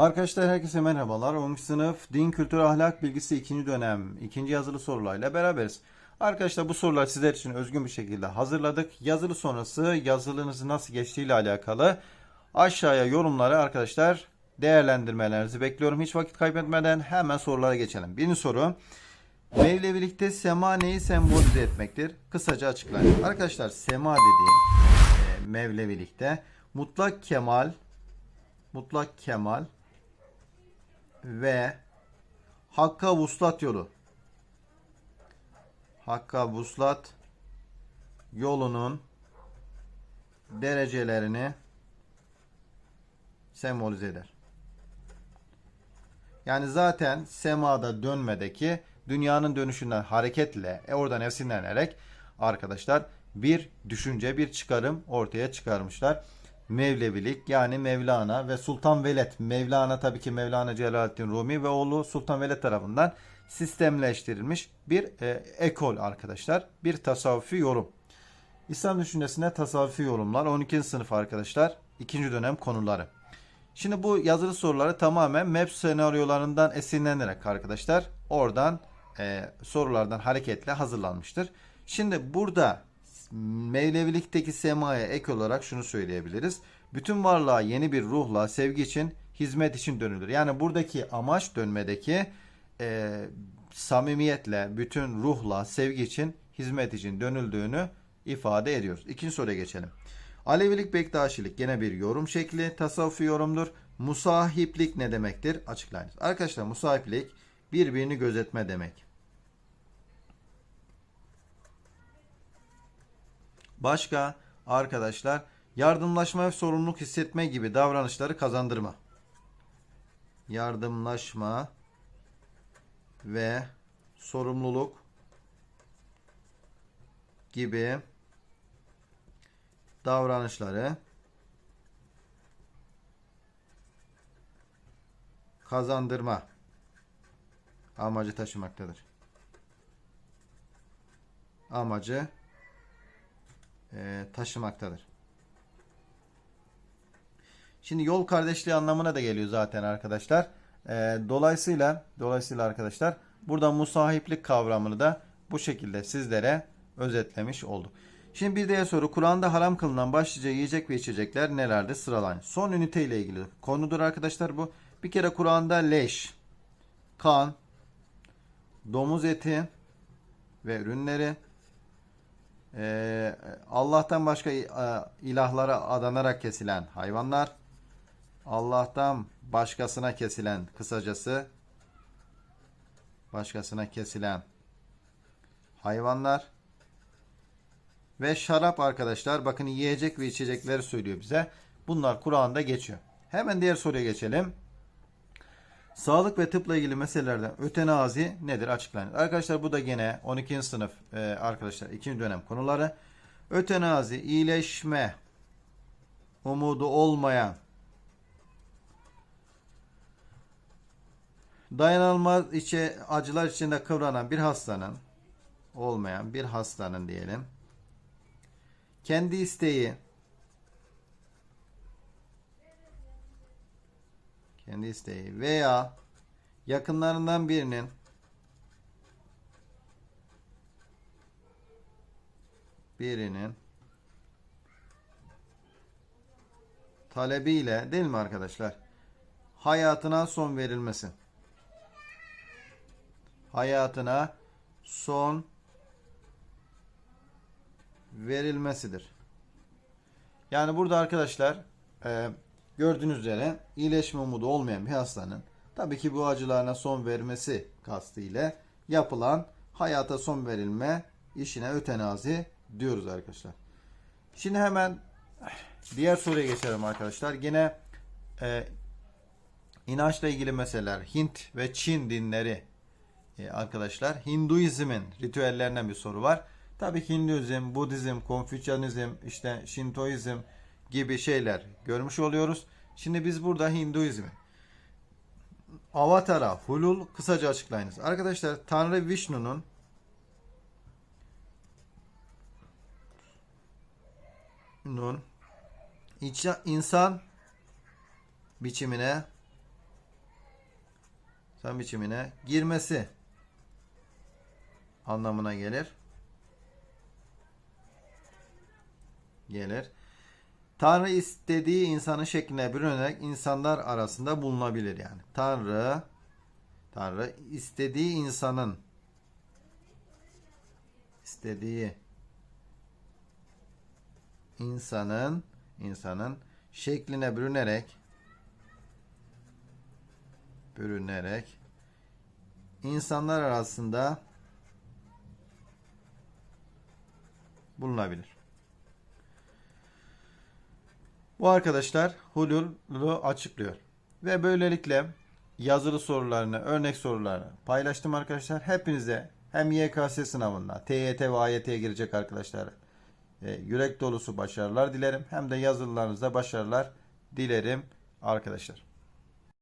Arkadaşlar herkese merhabalar. 10. sınıf Din Kültür Ahlak Bilgisi 2. dönem 2. yazılı sorularla beraberiz. Arkadaşlar bu sorular sizler için özgün bir şekilde hazırladık. Yazılı sonrası yazılınızı nasıl geçtiği ile alakalı aşağıya yorumları arkadaşlar değerlendirmelerinizi bekliyorum. Hiç vakit kaybetmeden hemen sorulara geçelim. Birinci soru. Mevlevilikte sema neyi sembolize etmektir? Kısaca açıklayın. Arkadaşlar sema dediğim e, Mevlevilikte mutlak kemal mutlak kemal ve Hakka vuslat yolu. Hakka vuslat yolunun derecelerini sembolize eder. Yani zaten semada dönmedeki dünyanın dönüşünden hareketle e, oradan esinlenerek arkadaşlar bir düşünce, bir çıkarım ortaya çıkarmışlar. Mevlevilik yani Mevlana ve Sultan Veled. Mevlana tabii ki Mevlana Celaleddin Rumi ve oğlu Sultan Veled tarafından sistemleştirilmiş bir e, ekol arkadaşlar. Bir tasavvufi yorum. İslam düşüncesine tasavvufi yorumlar 12. sınıf arkadaşlar. 2. dönem konuları. Şimdi bu yazılı soruları tamamen MEP senaryolarından esinlenerek arkadaşlar oradan e, sorulardan hareketle hazırlanmıştır. Şimdi burada Mevlevilikteki semaya ek olarak şunu söyleyebiliriz. Bütün varlığa yeni bir ruhla, sevgi için, hizmet için dönülür. Yani buradaki amaç dönmedeki e, samimiyetle, bütün ruhla, sevgi için, hizmet için dönüldüğünü ifade ediyoruz. İkinci soruya geçelim. Alevilik, Bektaşilik gene bir yorum şekli, tasavvufi yorumdur. Musahiplik ne demektir? Açıklayınız. Arkadaşlar musahiplik birbirini gözetme demek. Başka arkadaşlar yardımlaşma ve sorumluluk hissetme gibi davranışları kazandırma. Yardımlaşma ve sorumluluk gibi davranışları kazandırma amacı taşımaktadır. Amacı e, taşımaktadır. Şimdi yol kardeşliği anlamına da geliyor zaten arkadaşlar. E, dolayısıyla dolayısıyla arkadaşlar burada musahiplik kavramını da bu şekilde sizlere özetlemiş olduk. Şimdi bir diğer soru. Kur'an'da haram kılınan başlıca yiyecek ve içecekler nelerdir? Sıralayın. Son ünite ile ilgili konudur arkadaşlar bu. Bir kere Kur'an'da leş, kan, domuz eti ve ürünleri, ee, Allah'tan başka e, ilahlara adanarak kesilen hayvanlar, Allah'tan başkasına kesilen kısacası başkasına kesilen hayvanlar ve şarap arkadaşlar bakın yiyecek ve içecekleri söylüyor bize. Bunlar Kur'an'da geçiyor. Hemen diğer soruya geçelim. Sağlık ve tıpla ilgili meselelerden ötenazi nedir açıklayın. Arkadaşlar bu da gene 12. sınıf e, arkadaşlar 2. dönem konuları. Ötenazi iyileşme umudu olmayan dayanılmaz içe acılar içinde kıvranan bir hastanın olmayan bir hastanın diyelim kendi isteği kendi isteği veya yakınlarından birinin birinin talebiyle değil mi arkadaşlar? Hayatına son verilmesi. Hayatına son verilmesidir. Yani burada arkadaşlar e, Gördüğünüz üzere iyileşme umudu olmayan bir hastanın tabii ki bu acılarına son vermesi kastıyla yapılan hayata son verilme işine ötenazi diyoruz arkadaşlar. Şimdi hemen diğer soruya geçelim arkadaşlar. Yine e, inançla ilgili meseleler Hint ve Çin dinleri e, arkadaşlar. Hinduizmin ritüellerinden bir soru var. Tabii Hinduizm, Budizm, Konfüçyanizm, işte Şintoizm gibi şeyler görmüş oluyoruz. Şimdi biz burada Hinduizmi Avatara, Hulul kısaca açıklayınız. Arkadaşlar Tanrı Vishnu'nun nun insan biçimine insan biçimine girmesi anlamına gelir. Gelir. Tanrı istediği insanın şekline bürünerek insanlar arasında bulunabilir yani. Tanrı Tanrı istediği insanın istediği insanın insanın şekline bürünerek bürünerek insanlar arasında bulunabilir. Bu arkadaşlar hululu açıklıyor. Ve böylelikle yazılı sorularını, örnek sorularını paylaştım arkadaşlar. Hepinize hem YKS sınavında, TYT ve AYT'ye girecek arkadaşlar e, yürek dolusu başarılar dilerim. Hem de yazılılarınızda başarılar dilerim arkadaşlar.